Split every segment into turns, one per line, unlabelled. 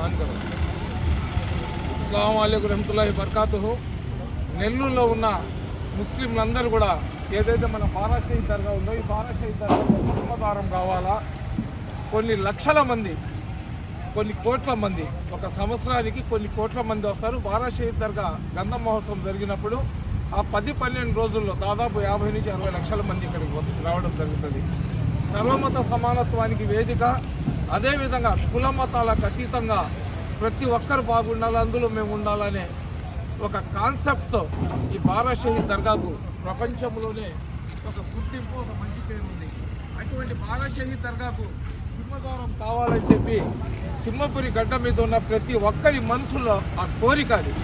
On కరో అస్సలం అయికు రహమతుల్లాహి బర్కాతుహు. నెల్లూరులో ఉన్న ముస్లింలందరూ కూడా ఏదైతే మన బారాషహీద్ దర్గా ఉందో ఈ బారాషహీద్ దర్గా సింహద్వారం కావాలా? కొన్ని లక్షల మంది కొన్ని కోట్ల మంది ఒక సంవత్సరానికి కొన్ని కోట్ల మంది వస్తారు. బారాషహీద్ దర్గా గంధ మహోత్సవం జరిగినప్పుడు ఆ పది పన్నెండు రోజుల్లో దాదాపు యాభై నుంచి అరవై లక్షల మంది ఇక్కడికి వస్తు రావడం జరుగుతుంది. సర్వమత సమానత్వానికి వేదిక అదేవిధంగా కుల మతాలకు అతీతంగా ప్రతి ఒక్కరు బాగుండాలి అందులో మేము ఉండాలనే ఒక కాన్సెప్ట్తో ఈ బారా దర్గాకు ప్రపంచంలోనే ఒక గుర్తింపు ఒక మంచి పేరు ఉంది. అటువంటి బారా దర్గాకు సింహద్వారం కావాలని చెప్పి సింహపురి గడ్డ మీద ఉన్న ప్రతి ఒక్కరి మనసులో ఆ కోరిక అది.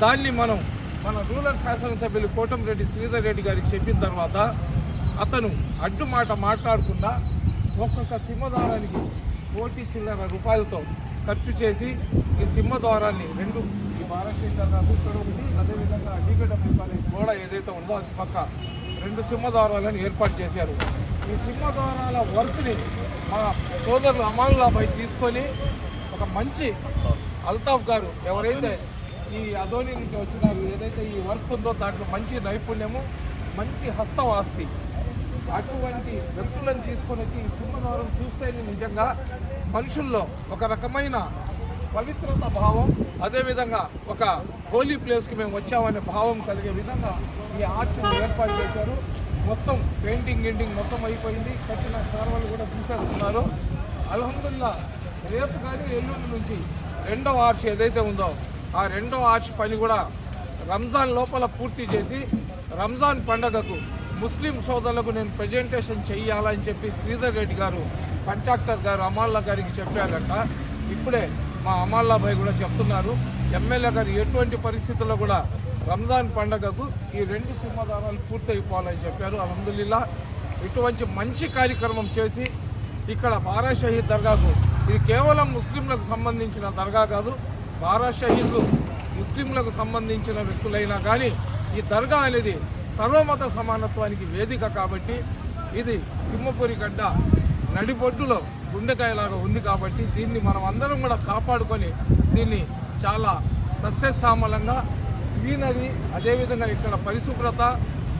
దాన్ని మనం మన రూరల్ శాసనసభ్యులు కోటంరెడ్డి శ్రీధర్ రెడ్డి గారికి చెప్పిన తర్వాత అతను అడ్డు మాట మాట్లాడకుండా ఒక్కొక్క సింహద్వారానికి కోటి చిల్లర రూపాయలతో ఖర్చు చేసి ఈ సింహద్వారాన్ని రెండు ఈ భారతదేశ ఇక్కడ ఒకటి అదేవిధంగా డీగడబ్ల్యూ కాలేజ్ గోడ ఏదైతే ఉందో అది పక్క రెండు సింహద్వారాలను ఏర్పాటు చేశారు. ఈ సింహద్వారాల వర్క్ని మా సోదరులు అమానులాపై తీసుకొని ఒక మంచి అల్తాఫ్ గారు ఎవరైతే ఈ అధోని నుంచి వచ్చినారు ఏదైతే ఈ వర్క్ ఉందో దాంట్లో మంచి నైపుణ్యము మంచి హస్తవాస్తి అటువంటి వ్యక్తులను తీసుకొని వచ్చి ఈ సింహద్వారం చూస్తేనే నిజంగా మనుషుల్లో ఒక రకమైన పవిత్రత భావం అదేవిధంగా ఒక హోలీ ప్లేస్కి మేము వచ్చామనే భావం కలిగే విధంగా ఈ ఆర్చ్ను ఏర్పాటు చేశారు. మొత్తం పెయింటింగ్ గింటింగ్ మొత్తం అయిపోయింది. కట్టిన సార్వలు కూడా తీసేస్తున్నారు. అల్హమ్దుల్లా రేపు కానీ ఎల్లుండి నుంచి రెండవ ఆర్చ్ ఏదైతే ఉందో ఆ రెండవ ఆర్చ్ పని కూడా రంజాన్ లోపల పూర్తి చేసి రంజాన్ పండగకు ముస్లిం సోదరులకు నేను ప్రజెంటేషన్ చెయ్యాలని చెప్పి శ్రీధర్ రెడ్డి గారు కంట్రాక్టర్ గారు అమాల్లా గారికి చెప్పారట. ఇప్పుడే మా అమాల్లాభాయ్ కూడా చెప్తున్నారు. ఎమ్మెల్యే గారు ఎటువంటి పరిస్థితుల్లో కూడా రంజాన్ పండగకు ఈ రెండు సింహదానాలు పూర్తయిపోవాలని చెప్పారు. అల్హమ్దుల్లా ఇటువంటి మంచి కార్యక్రమం చేసి ఇక్కడ బారా షహీద్ దర్గాకు ఇది కేవలం ముస్లింలకు సంబంధించిన దర్గా కాదు బారా షహీద్లు ముస్లింలకు సంబంధించిన వ్యక్తులైనా కానీ ఈ దర్గా అనేది సర్వమత సమానత్వానికి వేదిక కాబట్టి ఇది సింహపురి గడ్డ నడిబొడ్డులో గుండెకాయలాగా ఉంది కాబట్టి దీన్ని మనం అందరం కూడా కాపాడుకొని దీన్ని చాలా సస్యశ్యామలంగా గ్రీనరీ అదేవిధంగా ఇక్కడ పరిశుభ్రత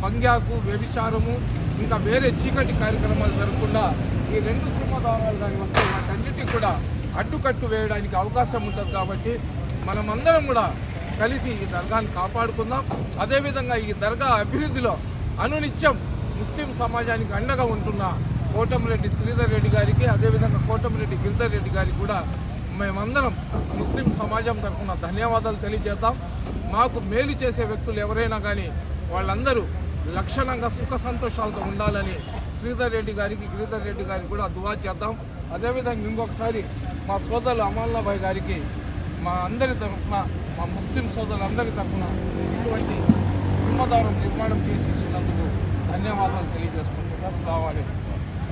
పంగ్యాకు వ్యభిచారము ఇంకా వేరే చీకటి కార్యక్రమాలు జరగకుండా ఈ రెండు సింహదారాలు కానీ వస్తే వాటన్నిటికీ కూడా అడ్డుకట్టు వేయడానికి అవకాశం ఉంటుంది కాబట్టి మనమందరం కూడా కలిసి ఈ దర్గాను కాపాడుకుందాం. అదేవిధంగా ఈ దర్గా అభివృద్ధిలో అనునిత్యం ముస్లిం సమాజానికి అండగా ఉంటున్న కోటమిరెడ్డి శ్రీధర్ రెడ్డి గారికి అదేవిధంగా కోటమిరెడ్డి గిరిధర్ రెడ్డి గారికి కూడా మేమందరం ముస్లిం సమాజం తరఫున ధన్యవాదాలు తెలియజేద్దాం. మాకు మేలు చేసే వ్యక్తులు ఎవరైనా కానీ వాళ్ళందరూ లక్షణంగా సుఖ సంతోషాలతో ఉండాలని శ్రీధర్ రెడ్డి గారికి గిరిధర్ రెడ్డి గారికి కూడా దువా చేద్దాం. అదేవిధంగా ఇంకొకసారి మా సోదరులు అమల్లాబాయ్ గారికి మా అందరి తరఫున మా ముస్లిం సోదరులందరి తరఫున ఇటువంటి సింహదారం నిర్మాణం చేసి ఇచ్చినందుకు ధన్యవాదాలు తెలియజేసుకుంటున్నా. అస్సలం